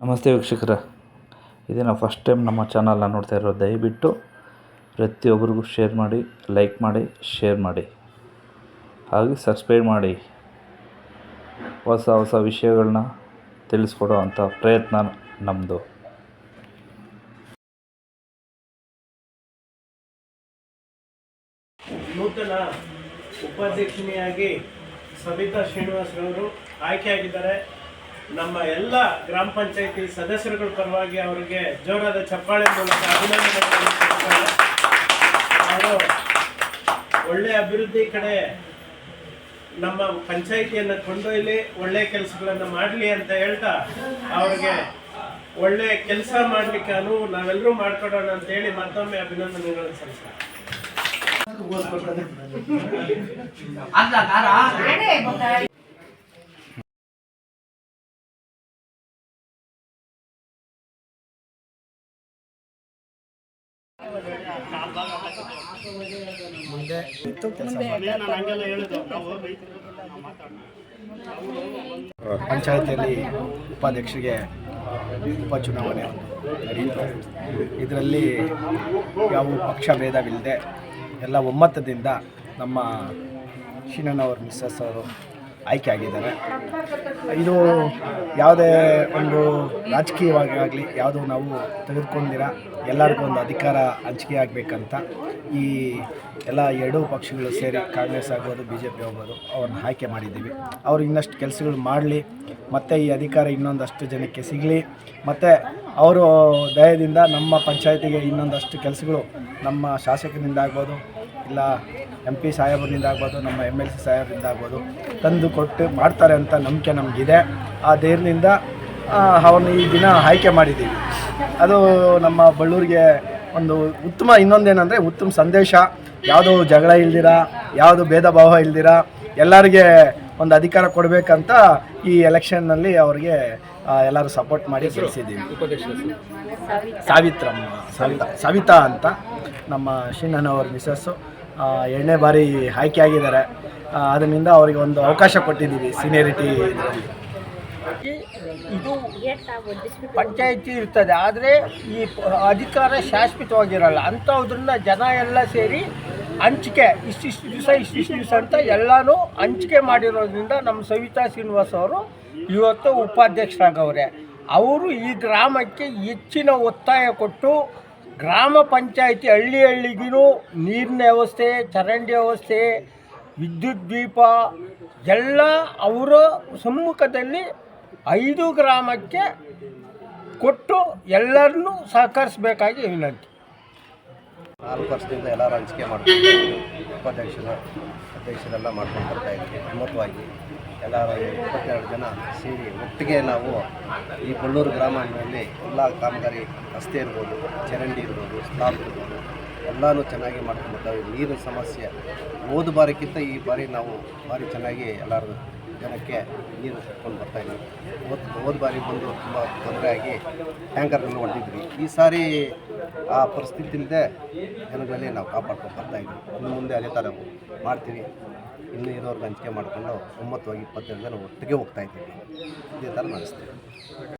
ನಮಸ್ತೆ ವೀಕ್ಷಕರ. ಇದೇ ನಾವು ಫಸ್ಟ್ ಟೈಮ್ ನಮ್ಮ ಚಾನಲ್ನ ನೋಡ್ತಾ ಇರೋ ದಯವಿಟ್ಟು ಪ್ರತಿಯೊಬ್ಬರಿಗೂ ಶೇರ್ ಮಾಡಿ ಲೈಕ್ ಮಾಡಿ ಶೇರ್ ಮಾಡಿ. ಹಾಗೆ ಸಬ್ಸ್ಕ್ರೈಬ್ ಮಾಡಿ. ಹೊಸ ಹೊಸ ವಿಷಯಗಳನ್ನ ತಿಳಿಸ್ಕೊಡೋ ಅಂಥ ಪ್ರಯತ್ನ ನಮ್ಮದು ನೂತನ ಉಪಾಧ್ಯಕ್ಷಿಣಿಯಾಗಿ ಸವಿತಾ ಶ್ರೀನಿವಾಸರವರು ಆಯ್ಕೆಯಾಗಿದ್ದಾರೆ. ನಮ್ಮ ಎಲ್ಲ ಗ್ರಾಮ ಪಂಚಾಯತಿ ಸದಸ್ಯರುಗಳ ಪರವಾಗಿ ಅವರಿಗೆ ಜೋರಾದ ಚಪ್ಪಾಳೆ ಮೂಲಕ ಅಭಿನಂದನೆ. ಅವರು ಒಳ್ಳೆಯ ಅಭಿವೃದ್ಧಿ ಕಡೆ ನಮ್ಮ ಪಂಚಾಯಿತಿಯನ್ನು ಕೊಂಡೊಯ್ಲಿ ಒಳ್ಳೆಯ ಕೆಲಸಗಳನ್ನು ಮಾಡಲಿ ಅಂತ ಹೇಳ್ತಾ ಅವ್ರಿಗೆ ಒಳ್ಳೆ ಕೆಲಸ ಮಾಡಲಿಕ್ಕೆ ಅನುವು ನಾವೆಲ್ಲರೂ ಮಾಡ್ಕೊಡೋಣ ಅಂತ ಹೇಳಿ ಮತ್ತೊಮ್ಮೆ ಅಭಿನಂದನೆಗಳನ್ನು ಸಲ್ಲಿಸ್ತಾರೆ ಪಂಚಾಯತಿಯಲ್ಲಿ ಉಪಾಧ್ಯಕ್ಷರಿಗೆ ಉಪಚುನಾವಣೆ ನಡೆಯಿತು. ಇದರಲ್ಲಿ ಯಾವ ಪಕ್ಷ ಭೇದವಿಲ್ಲದೆ ಎಲ್ಲ ಒಮ್ಮತದಿಂದ ನಮ್ಮ ಶಿನಣ್ಣವ್ರ ಮಿಸ್ಸಸ್ ಅವರು ಆಯ್ಕೆ ಆಗಿದ್ದಾರೆ. ಇದು ಯಾವುದೇ ಒಂದು ರಾಜಕೀಯವಾಗಿ ಆಗಲಿ ಯಾವುದು ನಾವು ತೆಗೆದುಕೊಂಡಿರ ಎಲ್ಲರಿಗೂ ಒಂದು ಅಧಿಕಾರ ಹಂಚಿಕೆ ಆಗಬೇಕಂತ ಈ ಎಲ್ಲ ಎರಡೂ ಪಕ್ಷಗಳು ಸೇರಿ ಕಾಂಗ್ರೆಸ್ ಆಗ್ಬೋದು ಬಿ ಜೆ ಪಿ ಆಗ್ಬೋದು, ಅವ್ರನ್ನ ಆಯ್ಕೆ ಮಾಡಿದ್ದೀವಿ. ಅವರು ಇನ್ನಷ್ಟು ಕೆಲಸಗಳು ಮಾಡಲಿ, ಮತ್ತು ಈ ಅಧಿಕಾರ ಇನ್ನೊಂದಷ್ಟು ಜನಕ್ಕೆ ಸಿಗಲಿ, ಮತ್ತು ಅವರು ದಯದಿಂದ ನಮ್ಮ ಪಂಚಾಯತಿಗೆ ಇನ್ನೊಂದಷ್ಟು ಕೆಲಸಗಳು ನಮ್ಮ ಶಾಸಕರಿಂದ ಆಗ್ಬೋದು ಇಲ್ಲ, ಎಂ ಪಿ ಸಾಹೇಬರಿಂದ ಆಗ್ಬೋದು, ನಮ್ಮ ಎಂ ಎಲ್ ಸಿ ಸಾಹೇಬರಿಂದ ಆಗ್ಬೋದು, ತಂದು ಕೊಟ್ಟು ಮಾಡ್ತಾರೆ ಅಂತ ನಂಬಿಕೆ ನಮಗಿದೆ. ಆ ಧೈರ್ಯದಿಂದ ಅವನು ಈ ದಿನ ಆಯ್ಕೆ ಮಾಡಿದ್ದೀವಿ. ಅದು ನಮ್ಮ ಬಳ್ಳೂರಿಗೆ ಒಂದು ಉತ್ತಮ ಇನ್ನೊಂದೇನೆಂದರೆ ಉತ್ತಮ ಸಂದೇಶ. ಯಾವುದು ಜಗಳ ಇಲ್ದಿರ, ಯಾವುದು ಭೇದ ಭಾವ ಇಲ್ದಿರ, ಎಲ್ಲರಿಗೆ ಒಂದು ಅಧಿಕಾರ ಕೊಡಬೇಕಂತ ಈ ಎಲೆಕ್ಷನ್ನಲ್ಲಿ ಅವರಿಗೆ ಎಲ್ಲರೂ ಸಪೋರ್ಟ್ ಮಾಡಿ ಗೆಲ್ಲಿಸಿದ್ದೀವಿ ಸಾವಿತ್ರಮ್ಮ ಸವಿತಾ ಸವಿತಾ ಅಂತ ನಮ್ಮ ಶಿಣ್ಣನವ್ರ ಮಿಸಸ್ಸು ಎರಡನೇ ಬಾರಿ ಆಯ್ಕೆ ಆಗಿದ್ದಾರೆ. ಅದರಿಂದ ಅವರಿಗೆ ಒಂದು ಅವಕಾಶ ಕೊಟ್ಟಿದ್ದೀವಿ ಸೀನಿಯರಿಟಿ ಇದರಲ್ಲಿ. ಇದು ಪಂಚಾಯತಿ ಇರ್ತದೆ ಆದರೆ ಈ ಅಧಿಕಾರ ಶಾಶ್ವತವಾಗಿರಲ್ಲ. ಅಂಥವ್ರನ್ನ ಜನ ಎಲ್ಲ ಸೇರಿ ಹಂಚಿಕೆ ಇಷ್ಟಿಷ್ಟು ದಿವಸ ಇಷ್ಟಿಷ್ಟು ದಿವಸ ಅಂತ ಎಲ್ಲನೂ ಹಂಚಿಕೆ ಮಾಡಿರೋದ್ರಿಂದ ನಮ್ಮ ಸವಿತಾ ಶ್ರೀನಿವಾಸ್ ಅವರು ಇವತ್ತು ಉಪಾಧ್ಯಕ್ಷರಾಗವ್ರೆ. ಅವರು ಈ ಗ್ರಾಮಕ್ಕೆ ಹೆಚ್ಚಿನ ಒತ್ತಾಯ ಕೊಟ್ಟು ಗ್ರಾಮ ಪಂಚಾಯಿತಿ ಹಳ್ಳಿ ಹಳ್ಳಿಗೂ ನೀರಿನ ವ್ಯವಸ್ಥೆ, ಚರಂಡಿ ವ್ಯವಸ್ಥೆ, ವಿದ್ಯುತ್ ದೀಪ, ಎಲ್ಲ ಅವರ ಸಮ್ಮುಖದಲ್ಲಿ ಐದು ಗ್ರಾಮಕ್ಕೆ ಕೊಟ್ಟು ಎಲ್ಲರನ್ನೂ ಸಹಕರಿಸಬೇಕಾಗಿ ವಿನಂತಿ. ನಾಲ್ಕು ವರ್ಷದಿಂದ ಎಲ್ಲರೂ ಹಂಚಿಕೆ ಮಾಡ್ಕೊಂಡು ಉಪಾಧ್ಯಕ್ಷರ, ಅಧ್ಯಕ್ಷರೆಲ್ಲ ಮಾಡ್ಕೊಂಡು ಬರ್ತಾ ಇದ್ವಿ ಹಿಮ್ಮತವಾಗಿ ಎಲ್ಲರೂ ಇಪ್ಪತ್ತೆರಡು ಜನ ಸೇರಿ ಒಟ್ಟಿಗೆ ನಾವು ಈ ಬಳ್ಳೂರು ಗ್ರಾಮದಲ್ಲಿ ಎಲ್ಲ ಕಾಮಗಾರಿ, ರಸ್ತೆ ಇರ್ಬೋದು, ಚರಂಡಿ ಇರ್ಬೋದು, ಸ್ಲಾಬ್ ಇರ್ಬೋದು, ಎಲ್ಲನೂ ಚೆನ್ನಾಗಿ ಮಾಡ್ಕೊಂಡು ಬರ್ತಾವೆ ನೀರಿನ ಸಮಸ್ಯೆ ಹೋದ ಬಾರಿಗಿಂತ ಈ ಬಾರಿ ನಾವು ಭಾರಿ ಚೆನ್ನಾಗಿ ಎಲ್ಲರೂ ಜನಕ್ಕೆ ನೀರು ಕೊಟ್ಕೊಂಡು ಬರ್ತಾ ಇದ್ದೀವಿ. ಹೋದ ಹೋದ ಬಾರಿ ಬಂದು ತುಂಬ ತೊಂದರೆ ಆಗಿ ಟ್ಯಾಂಕರ್ಗಳನ್ನು ಹೊಡೆದಿದ್ವಿ. ಈ ಸಾರಿ ಆ ಪರಿಸ್ಥಿತಿ ಇಲ್ಲದೆ ಜನಗಳಲ್ಲಿ ನಾವು ಕಾಪಾಡ್ಕೊಂಡು ಬರ್ತಾ ಇದ್ದೀವಿ. ಇನ್ನು ಮುಂದೆ ಅದೇ ಥರ ಮಾಡ್ತೀವಿ. ಇನ್ನು ಇರೋರ್ಗೆ ಹಂಚಿಕೆ ಮಾಡಿಕೊಂಡು ಒಂಬತ್ತು ಇಪ್ಪತ್ತೆರಡು ಜನ ಒಟ್ಟಿಗೆ ಹೋಗ್ತಾ ಇದ್ದೀವಿ. ಇದೇ ಥರ ನಡೆಸ್ತೀವಿ